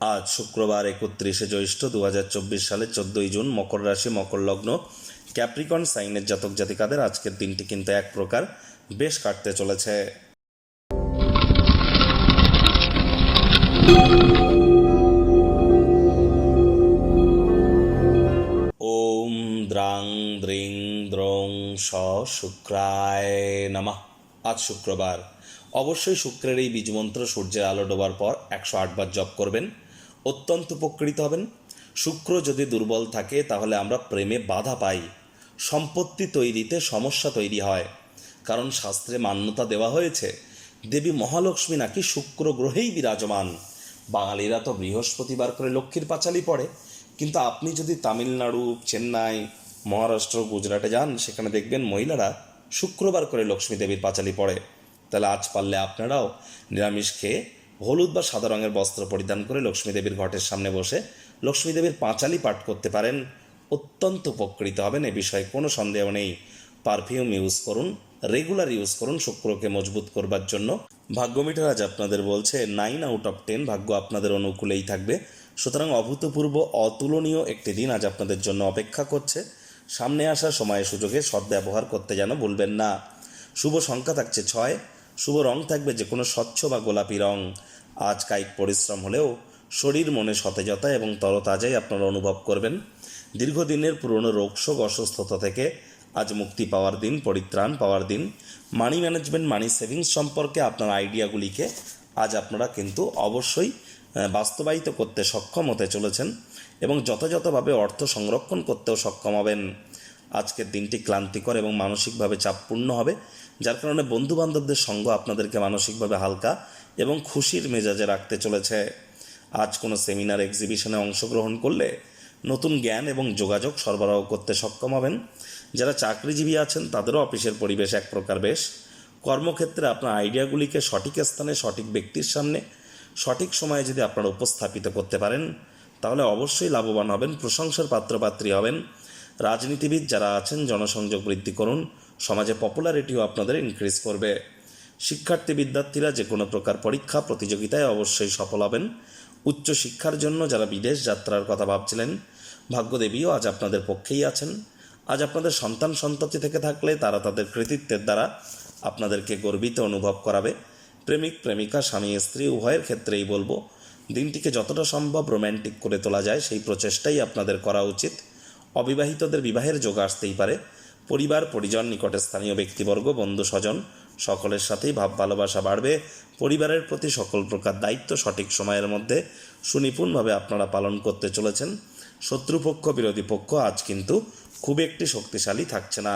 আজ শুক্রবার একত্রিশে জ্যৈষ্ঠ দু হাজার চব্বিশ সালের চোদ্দই জুন মকর রাশি, মকর লগ্ন। ক্যাপ্রিকন সাইনের জাতক জাতিকাদের আজকের দিনটি কিন্তু এক প্রকার বেশ কাটতে চলেছে। ওম দ্রাং দ্রিং দ্রং স শুক্রায় নমঃ। আজ শুক্রবার। অবশ্যই শুক্রের এই বীজমন্ত্র সূর্যের আলো ডোবার পর একশো আটবার জপ করবেন। অত্যন্ত উপকৃত হবেন। শুক্র যদি দুর্বল থাকে, তাহলে আমরা প্রেমে বাধা পাই। সম্পত্তি তৈরিতে সমস্যা তৈরি হয়। কারণ শাস্ত্রে মান্যতা দেওয়া হয়েছে, দেবী মহালক্ষ্মী নাকি শুক্র গ্রহেই বিরাজমান। বাঙালিরা তো বৃহস্পতিবার করে লক্ষ্মীর পাঁচালি পড়ে। কিন্তু আপনি যদি তামিলনাড়ু, চেন্নাই, মহারাষ্ট্র, গুজরাটে যান, সেখানে দেখবেন মহিলারা শুক্রবার করে লক্ষ্মী দেবীর পাঁচালি পড়ে। তাহলে আজ পারলে আপনারাও নিরামিষ খেয়ে হলুদ বা সাদা রঙের বস্ত্র পরিধান করে লক্ষ্মী দেবীর ঘটের সামনে বসে লক্ষ্মী দেবীর পাঁচালি পাঠ করতে পারেন। অত্যন্ত উপকৃত হবেন, এ বিষয়ে কোনো সন্দেহ নেই। পারফিউম ইউজ করুন, রেগুলার ইউজ করুন, শুক্রকে মজবুত করবার জন্য। ভাগ্য মিটার আজ আপনাদের বলছে নাইন আউট অফ টেন ভাগ্য আপনাদের অনুকূলেই থাকবে। সুতরাং অভূতপূর্ব, অতুলনীয় একটি দিন আজ আপনাদের জন্য অপেক্ষা করছে। সামনে আসা সময় সুযোগে সদ্ব্যবহার করতে যেন ভুলবেন না। শুভ সংখ্যা থাকছে ছয়। শুভ রং থাকবে যে কোনো স্বচ্ছ বা গোলাপি রং। আজ কায়িক পরিশ্রম হলেও শরীর, মনে সতেজতা এবং তরতাজাই আপনারা অনুভব করবেন। দীর্ঘদিনের পুরনো রোগশোক অসুস্থতা থেকে আজ মুক্তি পাওয়ার দিন, পরিত্রাণ পাওয়ার দিন। মানি ম্যানেজমেন্ট, মানি সেভিংস সম্পর্কে আপনার আইডিয়াগুলিকে আজ আপনারা কিন্তু অবশ্যই বাস্তবায়িত করতে সক্ষম হতে চলেছেন এবং যথাযথভাবে অর্থ সংরক্ষণ করতেও সক্ষম হবেন। আজকের দিনটি ক্লান্তিকর এবং মানসিকভাবে চাপপূর্ণ হবে, যার কারণে বন্ধু বান্ধবদের সঙ্গ আপনাদেরকে মানসিকভাবে হালকা এবং খুশির মেজাজে রাখতে চলেছে। আজ কোনো সেমিনার এক্সিবিশনে অংশগ্রহণ করলে নতুন জ্ঞান এবং যোগাযোগ সরবরাহ করতে সক্ষম হবেন। যারা চাকরিজীবী আছেন, তাদেরও অফিসের পরিবেশ এক প্রকার বেশ। কর্মক্ষেত্রে আপনার আইডিয়াগুলিকে সঠিক স্থানে, সঠিক ব্যক্তির সামনে, সঠিক সময়ে যদি আপনারা উপস্থাপিত করতে পারেন, তাহলে অবশ্যই লাভবান হবেন, প্রশংসার পাত্রপাত্রী হবেন। রাজনীতিবিদ যারা আছেন, জনসংযোগ বৃদ্ধি করুন, সমাজে পপুলারিটিও আপনাদের ইনক্রিজ করবে। শিক্ষার্থী বিদ্যার্থীরা যে কোনো প্রকার পরীক্ষা, প্রতিযোগিতায় অবশ্যই সফল হবেন। উচ্চ শিক্ষার জন্য যারা বিদেশ যাত্রার কথা ভাবছিলেন, ভাগ্যদেবীও আজ আপনাদের পক্ষেই আছেন। আজ আপনাদের সন্তান সন্ততি থেকে থাকলে তারা তাদের কৃতিত্বের দ্বারা আপনাদেরকে গর্বিত অনুভব করাবে। প্রেমিক, প্রেমিকা, স্বামী, স্ত্রী, উভয়ের ক্ষেত্রেই বলব, দিনটিকে যতটা সম্ভব রোম্যান্টিক করে তোলা যায়, সেই প্রচেষ্টাই আপনাদের করা উচিত। অবিবাহিতদের বিবাহের যোগ আসতেই পারে। পরিবার, পরিজন, নিকটে স্থানীয় ব্যক্তিবর্গ, বন্ধু, স্বজন, সকলের সাথেই ভাব ভালোবাসা বাড়বে। পরিবারের প্রতি সকল প্রকার দায়িত্ব সঠিক সময়ের মধ্যে সুনিপুণভাবে আপনারা পালন করতে চলেছেন। শত্রুপক্ষ, বিরোধী পক্ষ আজ কিন্তু খুব একটি শক্তিশালী থাকছে না।